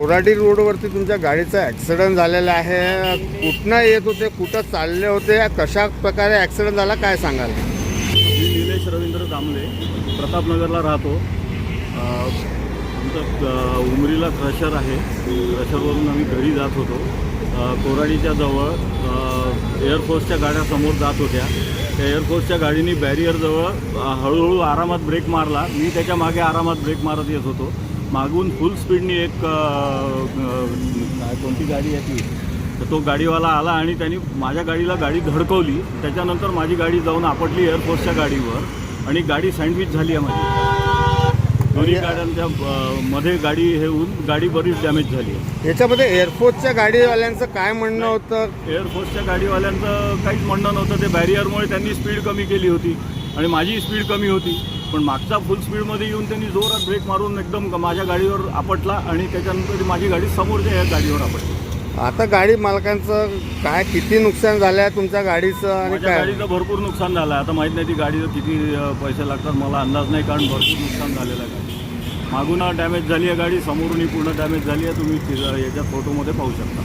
कोराडी रोडवरती तुमच्या गाडीचा ॲक्सिडंट झालेला आहे. कुठनं येत होते कुठं चालले होते कशा प्रकारे ॲक्सिडंट झाला काय सांगाल? मी निलेश रवींद्र दामले प्रतापनगरला राहतो. आमचं उमरीला क्रशर आहे. क्रशरवरून आम्ही घरी जात होतो. कोराडीच्या जवळ एअरफोर्सच्या गाड्या समोर जात होत्या. त्या एअरफोर्सच्या गाडीने बॅरियरजवळ हळूहळू आरामात ब्रेक मारला. मी त्याच्यामागे आरामात ब्रेक मारत येत होतो. मागून फुल स्पीडनी एक कोणती गाडी आहे ती? तर तो गाडीवाला आला आणि त्यांनी माझ्या गाडीला गाडी धडकवली. त्याच्यानंतर माझी गाडी जाऊन आपटली एअरफोर्सच्या गाडीवर आणि गाडी सँडविच झाली आहे माझी. दोन्ही गाड्यांच्या मध्ये गाडी हे होऊन गाडी बरीच डॅमेज झाली आहे. याच्यामध्ये एअरफोर्सच्या गाडीवाल्यांचं काय म्हणणं होतं? एअरफोर्सच्या गाडीवाल्यांचं काहीच म्हणणं नव्हतं. ते बॅरियरमुळे त्यांनी स्पीड कमी केली होती आणि माझी स्पीड कमी होती. पण मागचा फुल स्पीडमध्ये येऊन त्यांनी जोरात ब्रेक मारून एकदम माझ्या गाडीवर आपटला आणि त्याच्यानंतर माझी गाडी समोरच्या या गाडीवर आपटली. आता गाडी मालकांचं काय किती नुकसान झालं आहे तुमच्या गाडीचं आणि माझ्या काय? गाडीचं भरपूर नुकसान झालं आहे आता माहीत नाही ती गाडीचं किती अ, पैसे लागतात मला अंदाज नाही कारण भरपूर नुकसान झालेलं आहे. गाडी मागून डॅमेज झाली आहे गाडी समोरूनही पूर्ण डॅमेज झाली आहे तुम्ही ति- याच्या फोटोमध्ये पाहू शकता.